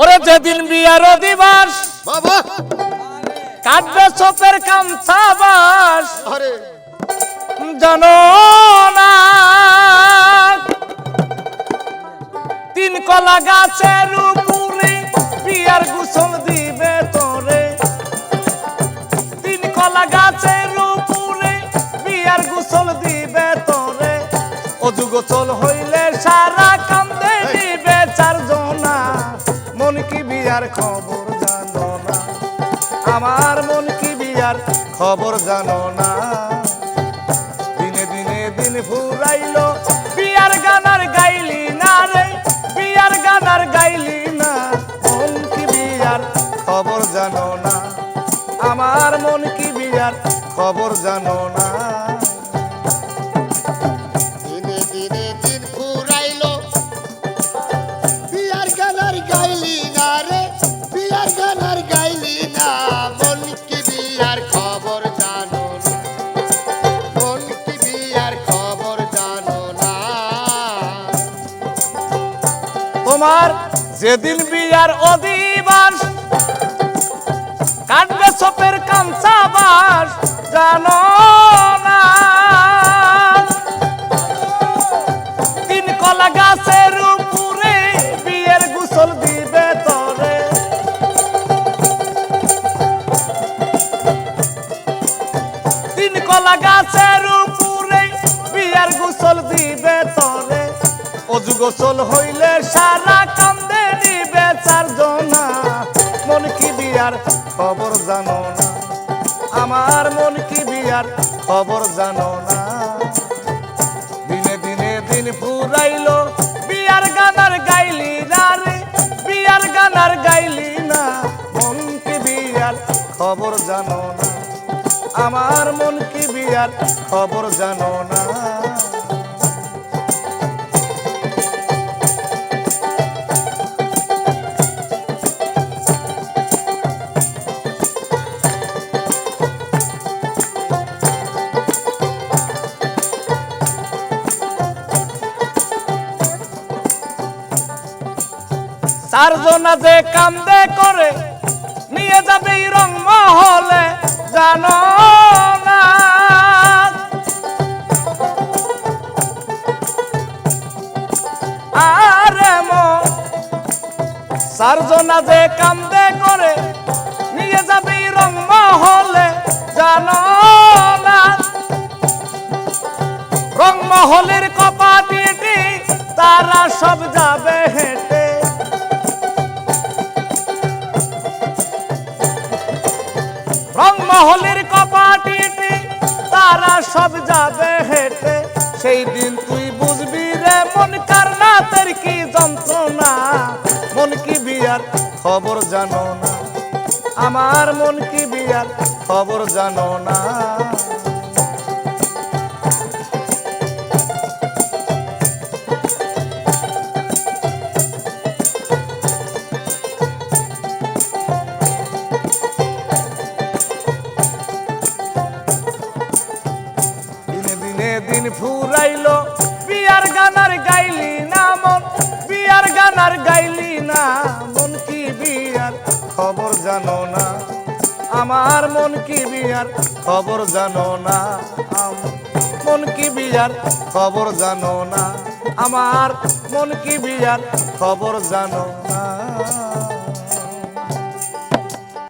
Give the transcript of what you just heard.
ওরে যেদিন বিয়ার দিবাস বাবা। কাটবে চোপের কামছা বাস। আরে। জানো না তিন কলা গাছের উপরে বিয়ার গোসল দিবে তোরে। তিন কলা গাছের উপরে বিয়ার গোসল দিবে তোরে। অজু গোসল হইলে বিয়ার খবর জানো না। আমার মন কি বিয়ার খবর জানো না। দিনে দিনে দিন ফুরাইলো, বিয়ার গানার গাইলি না রে, বিয়ার গানার গাইলি না। মন কি বিয়ার খবর জানো না। আমার মন কি বিয়ার খবর জানো না। তোমার যেদিন বিয়ার অধিবাস কাটবে চোপের কামচা বাস, জানো তিন উপরে গোসল দিবে তিন দিবে গোসল হইলে সারা কান্দে নিবে চারজনা মন কি বিয়ার খবর জানো না? আমার মন কি বিয়ার খবর জানো না? দিনে দিনে দিন ফুরাইলো, বিয়ার গানার গাইলি না রে? বিয়ার গানার গাইলি না? মন কি বিয়ার খবর জানো না? আমার মন কি বিয়ার খবর জানো না? চারজনা যে কান্দে করে, নিয়ে যাবে রং মহলে, জানো চারজনা যে কান্দে করে, নিয়ে যাবে রং মহলে, জানো না। রংমহলের কপাটিটি, তারা সব যাবে হেঁটে। সব যাবে হেঁটে। সেই দিন তুই বুঝবি রে, মন কার না, তোর কি যন্ত্রণা? মন কি বিয়ার খবর জানো না? আমার মন কি বিয়ার খবর জানো না? গানার গাইলি না, মন কি বিয়ার খবর জানো না? আমার মন কি বিয়ার খবর জানো না? মন কি বিয়ার খবর জানো না? আমার মন কি বিয়ার খবর জানো না?